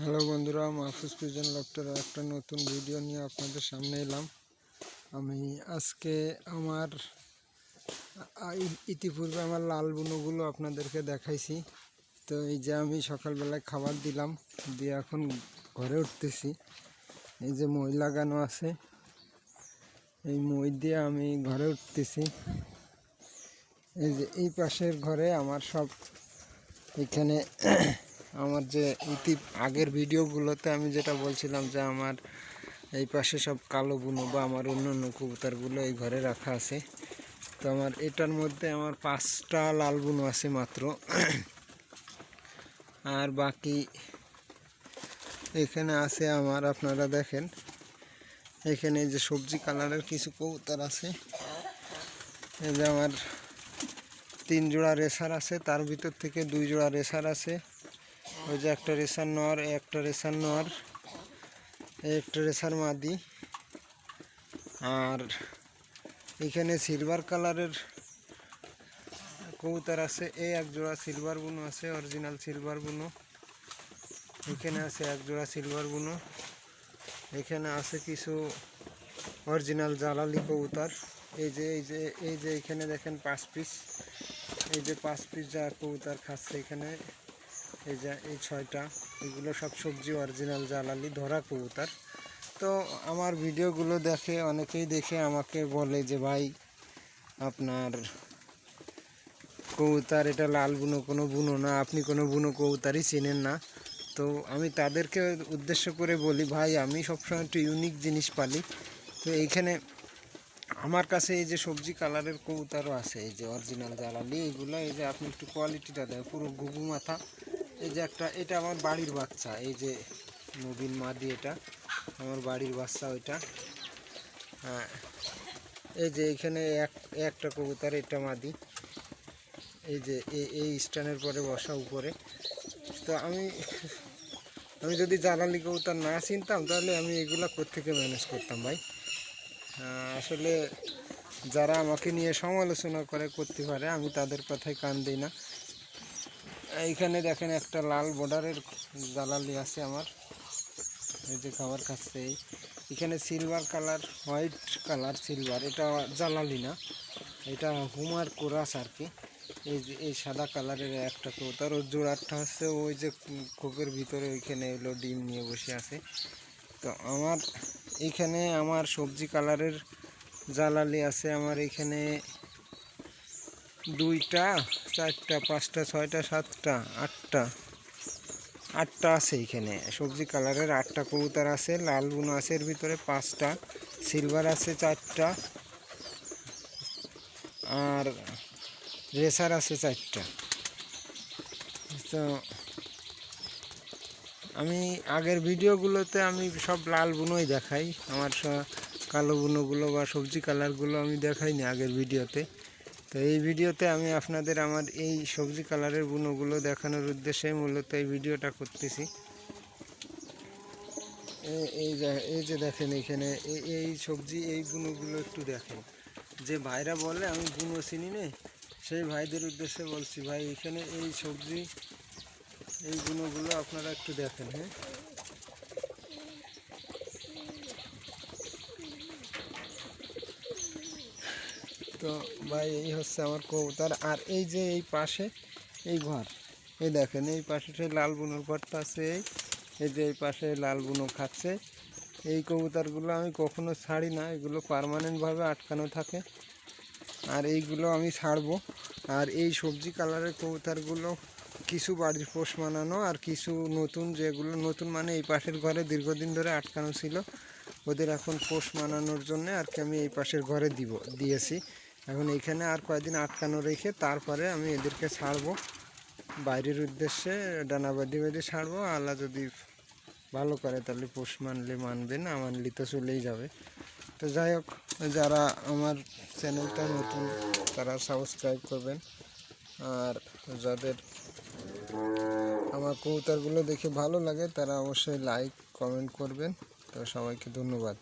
Hello বন্ধুরা, Mahfuz pigeon ল্যাপটপের একটা নতুন ভিডিও নিয়ে আপনাদের সামনে এলাম। আমি আজকে আমার ইতিপূর্বে আমার লাল বুনোগুলো আপনাদেরকে দেখাইছি। তো এই যে আমি সকালবেলায় খাবার দিলাম, দিয়ে এখন ঘরে উঠতেছি। এই যে মই লাগানো আছে, এই মই দিয়ে আমি ঘরে উঠতেছি। এই যে এই পাশের ঘরে আমার সব এখানে আমার যে ইতি আগের ভিডিওগুলোতে আমি যেটা বলছিলাম যে আমার এই পাশে সব কালো বুনো বা আমার অন্য অন্য কবুতারগুলো এই ঘরে রাখা আছে। তো আমার এটার মধ্যে আমার পাঁচটা লাল বুনো আছে মাত্র। আর বাকি এখানে আছে আমার, আপনারা দেখেন, এখানে যে সবজি কালারের কিছু কবুতর আছে। এই যে আমার তিন জোড়া রেসার আছে, তার ভিতর থেকে দুই জোড়া রেসার আছে। ওই যে একটা রেসার এই একটা রেসার এই একটা রেসার মাদি। আর এখানে সিলভার কালারের কবুতর আছে এই এক জোড়া সিলভার বুনো আছে, অরিজিনাল সিলভার বুনো। এখানে আছে এক জোড়া সিলভার বুনো। এখানে আছে কিছু অরিজিনাল জালালি কবুতর। এই যে এই যে এই যে এখানে দেখেন পাঁচ পিস এই যে পাঁচ পিস যা কবুতর খাচ্ছে এখানে। এই যে, এই ছয়টা, এগুলো সব সবজি অরিজিনাল জালালি, ধরা কবুতর। তো আমার ভিডিওগুলো দেখে অনেকেই দেখে আমাকে বলে যে, ভাই, আপনার কবুতর, এটা লাল বুনো, কোনো বুনো না, আপনি কোনো বুনো কবুতরই চেনেন না। তো আমি তাদেরকে উদ্দেশ্য করে বলি, ভাই, আমি সবসময় একটু ইউনিক জিনিস পালি। তো এইখানে আমার কাছে এই যে সবজি কালারের কবুতরও আছে, এই যে অরিজিনাল জ্বালালি এইগুলো এই যে আপনি একটু কোয়ালিটিটা দেয় পুরো ঘুঘু মাথা। এই যে একটা, এটা আমার বাড়ির বাচ্চা, এই যে নবীন মাদি এটা, আমার বাড়ির বাচ্চা ওইটা। হ্যাঁ এই যে এখানে এক, একটা কবুতর, এটা মাদি এই যে এই স্ট্যান্ডের পরে বসা উপরে। তো আমি আমি যদি জ্বালালি কবুতর না চিনতাম, তাহলে আমি এগুলো কোত্থেকে ম্যানেজ করতাম ভাই? আসলে যারা আমাকে নিয়ে সমালোচনা করে করতে পারে, আমি তাদের কথায় কান দিই না। এইখানে দেখেন একটা লাল বর্ডারের জ্বালালি আছে আমার। এই যে খাবার খাচ্ছে এই। এখানে silver colour white colour silver এটা জ্বালালি না। এটা হুমার কোরাস আর কি। এই যে, এই সাদা কালারের একটা কবুতর। ওর জোড়ারটা হচ্ছে ওই যে খোপের ভিতরে ওইখানে এলো, ডিম নিয়ে বসে আছে। তো আমার এইখানে আমার সবজি কালারের জ্বালালি আছে। আমার এখানে দুইটা, চারটা, পাঁচটা, ছয়টা, সাতটা, আটটা। আটটা আছে এখানে। সবজি কালারের আটটা কবুতর আছে, লাল বুনো আছে এর ভিতরে পাঁচটা, সিলভার আছে চারটা, আর রেসার আছে চারটা। তো আমি আগের ভিডিওগুলোতে আমি সব লাল বুনোই দেখাই, আমার কালো বুনোগুলো বা সবজি কালারগুলো আমি দেখাই না আগের ভিডিওতে। তো এই ভিডিওতে আমি আপনাদের আমার এই সবজি কালারের বুনোগুলো দেখানোর উদ্দেশ্যে মূলত এই ভিডিওটা করতেছি। এই যে- এই যে দেখেন এখানে এই- সবজি, এই বুনোগুলো একটু দেখেন। যে ভাইরা বলে, আমি বুনো চিনি নে, সেই ভাইদের উদ্দেশ্যে বলছি, ভাই, এখানে এই সবজি, এই গুণগুলো আপনারা একটু দেখেন হ্যাঁ? তো ভাই, এই হচ্ছে আমার কবুতর। আর এই যে এই পাশে এই ঘর, এই দেখেন, এই পাশে সেই লাল বুনোর ঘরটা আছে, এই এই যে এই পাশে লাল বুনো খাচ্ছে। এই কবুতরগুলো আমি কখনো ছাড়ি না, এগুলো পার্মানেন্টভাবে আটকানো থাকে। আর এইগুলো আমি ছাড়বো। আর এই সবজি কালারের কবুতরগুলো কিছু বাড়ির পোষ মানানো আর কিছু নতুন যেগুলো, নতুন মানে এই পাশের ঘরে দীর্ঘদিন ধরে আটকানো ছিল, ওদের এখন পোষ মানানোর জন্য আর কি আমি এই পাশের ঘরে দিব, দিয়েছি। এখন এইখানে আর কয়েকদিন আটকানো রেখে তারপরে আমি এদেরকে ছাড়বো। বাইরের উদ্দেশ্যে ডানা বাঁধি বেঁধে ছাড়বো। আল্লাহ যদি ভালো করে তাহলে পোষ মানলে মানবে না, মানলে তো চলেই যাবে। তো যাই হোক, যারা আমার চ্যানেলটা নতুন, তারা সাবস্ক্রাইব করবেন। আর যাদের আমার কবুতরগুলো দেখে ভালো লাগে, তারা অবশ্যই লাইক কমেন্ট করবেন। তো সবাইকে ধন্যবাদ।